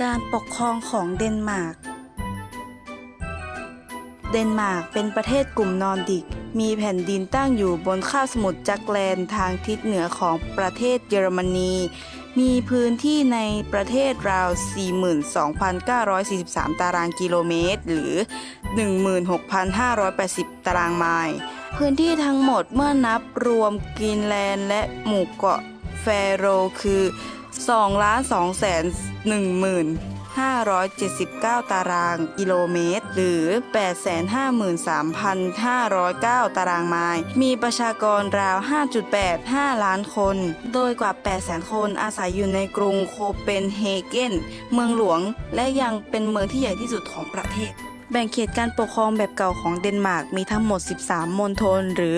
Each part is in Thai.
การปกครองของเดนมาร์ก เดนมาร์กเป็นประเทศกลุ่มนอร์ดิก มีแผ่นดินตั้งอยู่บนคาบสมุทรจักแลนทางทิศเหนือของประเทศเยอรมนี มีพื้นที่ในประเทศราว 42,943 ตารางกิโลเมตร หรือ 16,580 ตารางไมล์พื้นที่ทั้งหมดเมื่อนับรวมกรีนแลนด์และหมู่เกาะแฟโรคือ 2ล้าน2แสน1หมื่น579 ตารางกิโลเมตร หรือ 853,509 ตารางไมล์ มีประชากรราว 5.85 ล้านคน โดยกว่า 800,000 คนอาศัยอยู่ในกรุงโคเปนเฮเกน เมืองหลวง และยังเป็นเมืองที่ใหญ่ที่สุดของประเทศ แบ่งเขตการปกครองแบบเก่าของเดนมาร์กมีทั้งหมด 13 มณฑลหรือ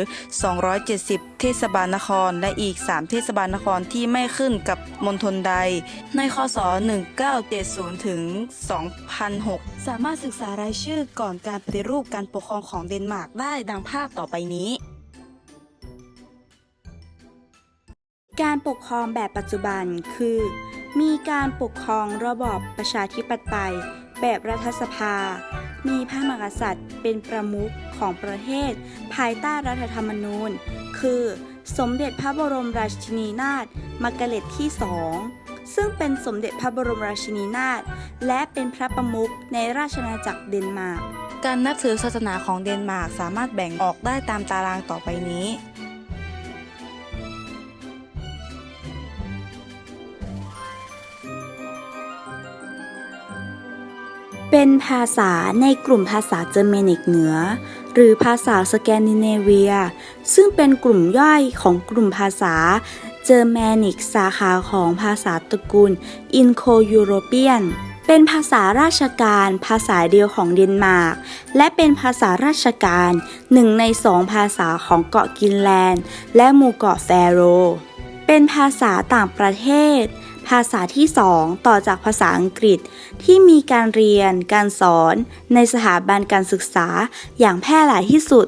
270 เทศบาลนคร และอีก 3 เทศบาลนครที่ไม่ขึ้นกับมณฑลใด ในคศ 1970 ถึง 2006 สามารถศึกษารายชื่อก่อนการปฏิรูปการปกครองของเดนมาร์กได้ดังภาพต่อไปนี้การปกครองแบบปัจจุบันคือ มีการปกครองระบอบประชาธิปไตย แบบรัฐสภา มีพระมหากษัตริย์เป็นประมุขของประเทศ ภายใต้รัฐธรรมนูญ คือ สมเด็จพระบรมราชินีนาถมาร์กาเร็ตที่สองซึ่งเป็นสมเด็จพระบรมราชินีนาถและเป็นพระประมุขในราชอาณาจักรเดนมาร์ก การนับถือศาสนาของเดนมาร์กสามารถแบ่งออกได้ตามตารางต่อไปนี้ เป็นภาษาในกลุ่มภาษาเจอร์เมนิกเหนือ หรือภาษาสแกนดิเนเวีย ซึ่งเป็นกลุ่มย่อยของกลุ่มภาษาเจอร์แมนิกสาขาของภาษาตระกูลอินโคยูโรเปียน เป็นภาษาราชการ ภาษาเดียวของเดนมาร์ก และเป็นภาษาราชการหนึ่งในสองภาษาของเกาะกินแลนด์ และหมู่เกาะแฟโร เป็นภาษาต่างประเทศ ภาษาที่สองต่อจากภาษาอังกฤษ ที่มีการเรียน การสอน ในสถาบันการศึกษาอย่างแพร่หลายที่สุด